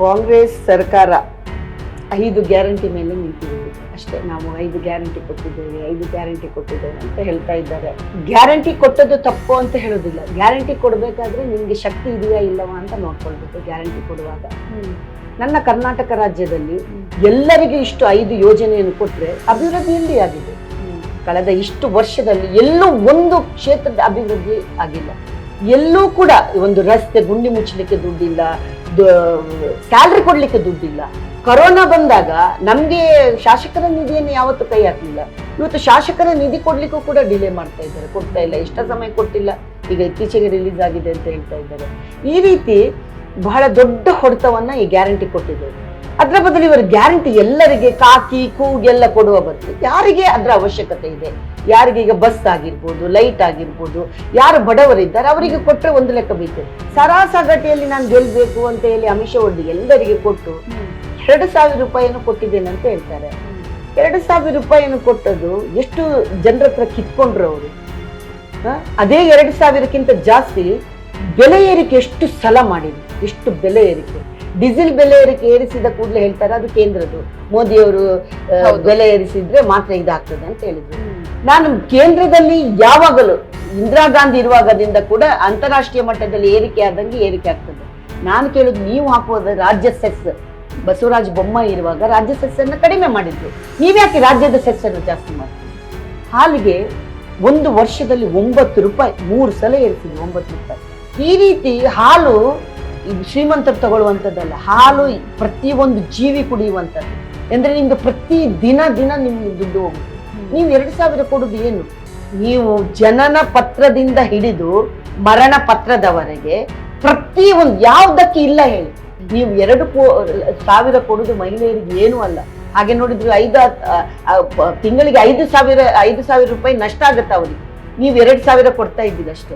ಕಾಂಗ್ರೆಸ್ ಸರ್ಕಾರ ಐದು ಗ್ಯಾರಂಟಿ ಮೇಲೆ ನಿಂತಿದ್ದೀವಿ ಅಷ್ಟೇ ನಾವು ಐದು ಗ್ಯಾರಂಟಿ ಕೊಟ್ಟಿದ್ದೇವೆ ಐದು ಗ್ಯಾರಂಟಿ ಕೊಟ್ಟಿದ್ದೇವೆ ಅಂತ ಹೇಳ್ತಾ ಇದ್ದಾರೆ. ಗ್ಯಾರಂಟಿ ಕೊಟ್ಟದ್ದು ತಪ್ಪು ಅಂತ ಹೇಳೋದಿಲ್ಲ. ಗ್ಯಾರಂಟಿ ಕೊಡಬೇಕಾದ್ರೆ ನಿಮಗೆ ಶಕ್ತಿ ಇದೆಯಾ ಇಲ್ಲವಾ ಅಂತ ನೋಡ್ಕೊಳ್ಬೇಕು ಗ್ಯಾರಂಟಿ ಕೊಡುವಾಗ. ನನ್ನ ಕರ್ನಾಟಕ ರಾಜ್ಯದಲ್ಲಿ ಎಲ್ಲರಿಗೂ ಇಷ್ಟು ಐದು ಯೋಜನೆಯನ್ನು ಕೊಟ್ಟರೆ ಅಭಿವೃದ್ಧಿ ಎಲ್ಲಿ ಆಗಿದೆ ಕಳೆದ ಇಷ್ಟು ವರ್ಷದಲ್ಲಿ ಎಲ್ಲೂ ಒಂದು ಕ್ಷೇತ್ರದ ಅಭಿವೃದ್ಧಿ ಆಗಿಲ್ಲ. ಎಲ್ಲೂ ಕೂಡ ಒಂದು ರಸ್ತೆ ಗುಂಡಿ ಮುಚ್ಚಲಿಕ್ಕೆ ದುಡ್ಡಿಲ್ಲ ಸ್ಯಾಲ್ರಿ ಕೊಡ್ಲಿಕ್ಕೆ ದುಡ್ಡಿಲ್ಲ. ಕೊರೋನಾ ಬಂದಾಗ ನಮ್ಗೆ ಶಾಸಕರ ನಿಧಿಯನ್ನು ಯಾವತ್ತೂ ಕೈ ಹಾಕಲಿಲ್ಲ. ಇವತ್ತು ಶಾಸಕರ ನಿಧಿ ಕೊಡ್ಲಿಕ್ಕೂ ಕೂಡ ಡಿಲೇ ಮಾಡ್ತಾ ಇದ್ದಾರೆ. ಕೊಡ್ತಾ ಇಲ್ಲ. ಇಷ್ಟ ಸಮಯ ಕೊಟ್ಟಿಲ್ಲ. ಈಗ ಇತ್ತೀಚೆಗೆ ರಿಲೀಸ್ ಆಗಿದೆ ಅಂತ ಹೇಳ್ತಾ ಇದ್ದಾರೆ. ಈ ರೀತಿ ಬಹಳ ದೊಡ್ಡ ಹೊಡೆತವನ್ನ ಈ ಗ್ಯಾರಂಟಿ ಕೊಟ್ಟಿದ್ದಾರೆ. ಅದರ ಬದಲು ಇವರು ಗ್ಯಾರಂಟಿ ಎಲ್ಲರಿಗೆ ಕಾಕಿ ಕೂಗೆಲ್ಲ ಕೊಡುವ ಬದಲು. ಯಾರಿಗೆ ಅದರ ಅವಶ್ಯಕತೆ ಇದೆ? ಯಾರಿಗೆ ಈಗ ಬಸ್ ಆಗಿರ್ಬೋದು, ಲೈಟ್ ಆಗಿರ್ಬೋದು, ಯಾರು ಬಡವರಿದ್ದಾರೆ, ಅವರಿಗೆ ಕೊಟ್ಟರೆ ಒಂದು ಲೆಕ್ಕ ಬೀಳ್ತದೆ. ಸರಾಸಗಟೆಯಲ್ಲಿ ನಾನು ಗೆಲ್ಲಬೇಕು ಅಂತ ಹೇಳಿ ಅಮಿಷ ಒಡ್ಡಿ ಎಲ್ಲರಿಗೆ ಕೊಟ್ಟು ಎರಡು ಸಾವಿರ ರೂಪಾಯಿಯನ್ನು ಕೊಟ್ಟಿದ್ದೇನೆ ಅಂತ ಹೇಳ್ತಾರೆ. ಎರಡು ಸಾವಿರ ರೂಪಾಯಿಯನ್ನು ಕೊಟ್ಟದ್ದು ಎಷ್ಟು ಜನರ ಹತ್ರ ಕಿತ್ಕೊಂಡ್ರು ಅವರು? ಅದೇ ಎರಡು ಸಾವಿರಕ್ಕಿಂತ ಜಾಸ್ತಿ ಬೆಲೆ ಏರಿಕೆ ಎಷ್ಟು ಸಲ ಮಾಡಿದ್ರು? ಎಷ್ಟು ಬೆಲೆ ಏರಿಕೆ? ಡೀಸೆಲ್ ಬೆಲೆ ಏರಿಕೆ ಏರಿಸಿದ ಕೂಡಲೇ ಹೇಳ್ತಾರೆ ಅದು ಕೇಂದ್ರದ್ದು. ಮೋದಿಯವರು ಬೆಲೆ ಏರಿಸಿದ್ರೆ ಮಾತ್ರ ಇದಾಗ್ತದೆ ಅಂತ ಹೇಳಿದ್ರು. ನಾನು ಕೇಂದ್ರದಲ್ಲಿ ಯಾವಾಗಲೂ ಇಂದಿರಾ ಗಾಂಧಿ ಇರುವಾಗದಿಂದ ಕೂಡ ಅಂತಾರಾಷ್ಟ್ರೀಯ ಮಟ್ಟದಲ್ಲಿ ಏರಿಕೆ ಆದಂಗೆ ಏರಿಕೆ ಆಗ್ತದೆ. ನಾನು ಕೇಳುದು ನೀವು ಹಾಕುವುದು ರಾಜ್ಯ ಸೆಸ್. ಬಸವರಾಜ ಬೊಮ್ಮಾಯಿ ಇರುವಾಗ ರಾಜ್ಯ ಸೆಸ್ ಅನ್ನು ಕಡಿಮೆ ಮಾಡಿದ್ರು. ನೀವ್ಯಾಕೆ ರಾಜ್ಯದ ಸೆಸ್ ಅನ್ನು ಜಾಸ್ತಿ ಮಾಡಿದ್ರು ಹಾಲಿಗೆ ಒಂದು ವರ್ಷದಲ್ಲಿ ಒಂಬತ್ತು ರೂಪಾಯಿ ಮೂರು ಸಲ ಏರಿಸಿದ್ರು ಒಂಬತ್ತು ರೂಪಾಯಿ. ಈ ರೀತಿ ಹಾಲು ಶ್ರೀಮಂತರು ತಗೊಳ್ಳುವಂಥದ್ದಲ್ಲ ಹಾಲು ಪ್ರತಿಯೊಂದು ಜೀವಿ ಕುಡಿಯುವಂಥದ್ದು. ಅಂದರೆ ನಿಮ್ಗೆ ಪ್ರತಿ ದಿನ ದಿನ ನಿಮ್ಗೆ ದುಡ್ಡು ಹೋಗುತ್ತೆ. ನೀವು ಎರಡು ಸಾವಿರ ಕೊಡೋದು ಏನು? ನೀವು ಜನನ ಪತ್ರದಿಂದ ಹಿಡಿದು ಮರಣ ಪತ್ರದವರೆಗೆ ಪ್ರತಿ ಒಂದು ಯಾವುದಕ್ಕೆ ಇಲ್ಲ ಹೇಳಿ. ನೀವು ಎರಡು ಕೋ ಸಾವಿರ ಕೊಡೋದು ಮಹಿಳೆಯರಿಗೆ ಏನೂ ಅಲ್ಲ. ಹಾಗೆ ನೋಡಿದ್ರೆ ಐದು ತಿಂಗಳಿಗೆ ಐದು ಸಾವಿರ ಐದು ಸಾವಿರ ರೂಪಾಯಿ ನಷ್ಟ ಆಗುತ್ತೆ ಅವರಿಗೆ. ನೀವು ಎರಡು ಸಾವಿರ ಕೊಡ್ತಾ ಇದ್ದೀರಿ ಅಷ್ಟೇ.